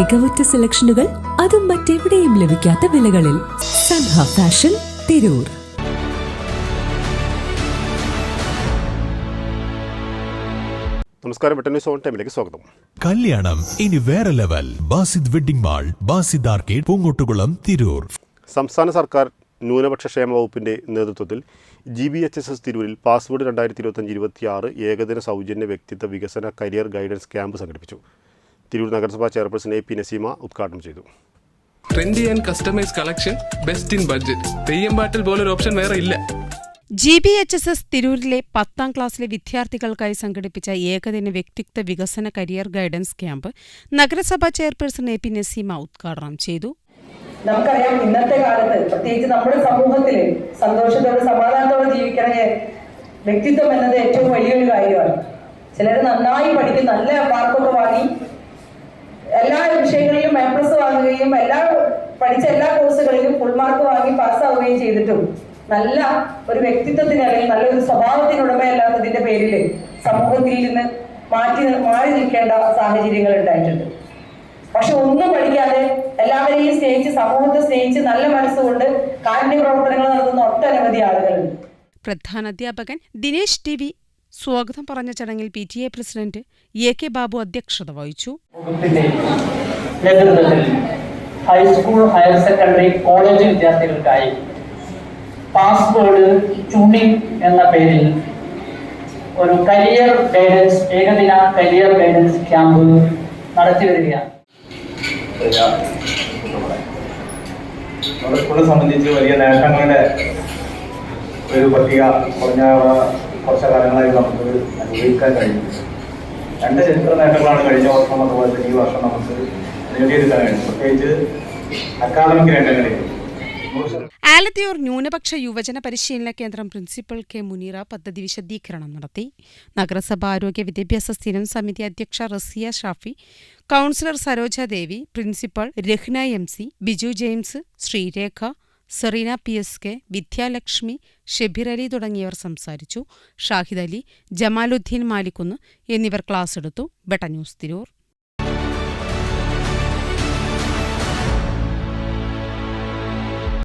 മികവുറ്റ സെലക്ഷനുകൾ അതും മറ്റെവിടെയും ലഭിക്കാത്ത വിലകളിൽ സൻഹ ഫാഷൻ തിരൂർ. നമസ്കാരം വെട്ടന്യൂസ് ഓൺ ടൈമിലേക്ക് സ്വാഗതം. കല്യാണം ഇനി വേറെ level. Basid wedding mall Basid arcade Poongottukulam Tirur. സംസ്ഥാന സർക്കാർ ന്യൂനപക്ഷ ക്ഷേമ വകുപ്പിന്റെ നേതൃത്വത്തിൽ G B H S S തിരൂരിൽ പാസ്വേഡ് രണ്ടായിരത്തി ഇരുപത്തഞ്ച് ഇരുപത്തിയാറ് ഏകദിന സൗജന്യ വ്യക്തിത്വ വികസന കരിയർ ഗൈഡൻസ് ക്യാമ്പ് സംഘടിപ്പിച്ചു. തിരൂർ നഗരസഭാ ചെയർപേഴ്സൺ എ പി നസീമ ഉദ്ഘാടനം ചെയ്തു. Trendy and customise collection best in budget. പോലൊരു ഓപ്ഷൻ വേറെ ഇല്ല. G B H S S തിരൂരിലെ പത്താം ക്ലാസ്സിലെ വിദ്യാർത്ഥികൾക്കായി സംഘടിപ്പിച്ച ഏകദിന വ്യക്തിത്വ വികസന കരിയർ ഗൈഡൻസ് ക്യാമ്പ് നഗരസഭാ ചെയർപേഴ്സൺ എ പി നസീമ ഉദ്ഘാടനം ചെയ്തു. നമുക്കറിയാം ഇന്നത്തെ കാലത്ത് പ്രത്യേകിച്ച് നമ്മുടെ സമൂഹത്തിൽ സന്തോഷത്തോടെ സമാധാനത്തോടെ ജീവിക്കണമെങ്കിൽ വ്യക്തിത്വം എന്നത് ഏറ്റവും വലിയൊരു കാര്യമാണ്. ചിലർ നന്നായി പഠിക്കും നല്ല മാർക്കൊക്കെ വാങ്ങി എല്ലാ വിഷയങ്ങളിലും എ പ്ലസ് വാങ്ങുകയും എല്ലാ പഠിച്ച എല്ലാ കോഴ്സുകളിലും ഫുൾ മാർക്ക് വാങ്ങി പാസ്സാവുകയും ചെയ്തിട്ടും നല്ല ഒരു വ്യക്തിത്വത്തിന് അല്ലെങ്കിൽ നല്ലൊരു സ്വഭാവത്തിന് ഉടമയല്ലാത്തതിന്റെ പേരിൽ സമൂഹത്തിൽ നിന്ന് മാറ്റി മാറി നിൽക്കേണ്ട സാഹചര്യങ്ങൾ ഉണ്ടായിട്ടുണ്ട്. പക്ഷെ ഒന്നും പഠിക്കാതെ എല്ലാവരെയും സ്നേഹിച്ച് സമൂഹത്തെ സ്നേഹിച്ച് നല്ല മനസ്സുകൊണ്ട് കാരുണ്യ പ്രവർത്തനങ്ങൾ നടത്തുന്ന ഒട്ടനവധി ആളുകളുണ്ട്. പ്രധാന അധ്യാപകൻ ദിനേശ് ടി വി സ്വാഗതം പറഞ്ഞ ചടങ്ങിൽ P T A president A K Babu അധ്യക്ഷത വഹിച്ചു. High school higher secondary college വിദ്യാർത്ഥികൾക്കായി പാസ്വേഡ് ട്യൂണിംഗ് എന്ന പേരിൽ ഒരു കരിയർ ഗൈഡൻസ് ഏകദിന കരിയർ ഗൈഡൻസ് ക്യാമ്പ് നടത്തി വരികയാണ്. സ്കൂളിനെ സംബന്ധിച്ച് വലിയ നേട്ടങ്ങളുടെ ഒരു പട്ടിക കുറഞ്ഞ കുറച്ച് കാലങ്ങളായി നമുക്ക് അനുഭവിക്കാൻ കഴിയും രണ്ട് ചരിത്ര നേട്ടങ്ങളാണ് കഴിഞ്ഞ വർഷം അതുപോലെ തന്നെ ഈ വർഷം നമുക്ക് നേടിയെടുക്കാൻ കഴിയും പ്രത്യേകിച്ച് അക്കാദമിക് രംഗങ്ങളിൽ. ആലത്തിയൂർ ന്യൂനപക്ഷ യുവജന പരിശീലന കേന്ദ്രം പ്രിൻസിപ്പൽ കെ മുനീറ പദ്ധതി വിശദീകരണം നടത്തി. നഗരസഭ ആരോഗ്യ വിദ്യാഭ്യാസ സ്ഥിരം സമിതി അധ്യക്ഷ Raziya Shafi councillor Saroja Devi principal Rehna M C Biju James Sreerekha Sereena P S K Vidyalakshmi Shebir Ali തുടങ്ങിയവർ സംസാരിച്ചു. ഷാഹിദ് അലി ജമാലുദ്ദീൻ മാലിക്കുന്ന് എന്നിവർ ക്ലാസ് എടുത്തു. Beta news Tirur.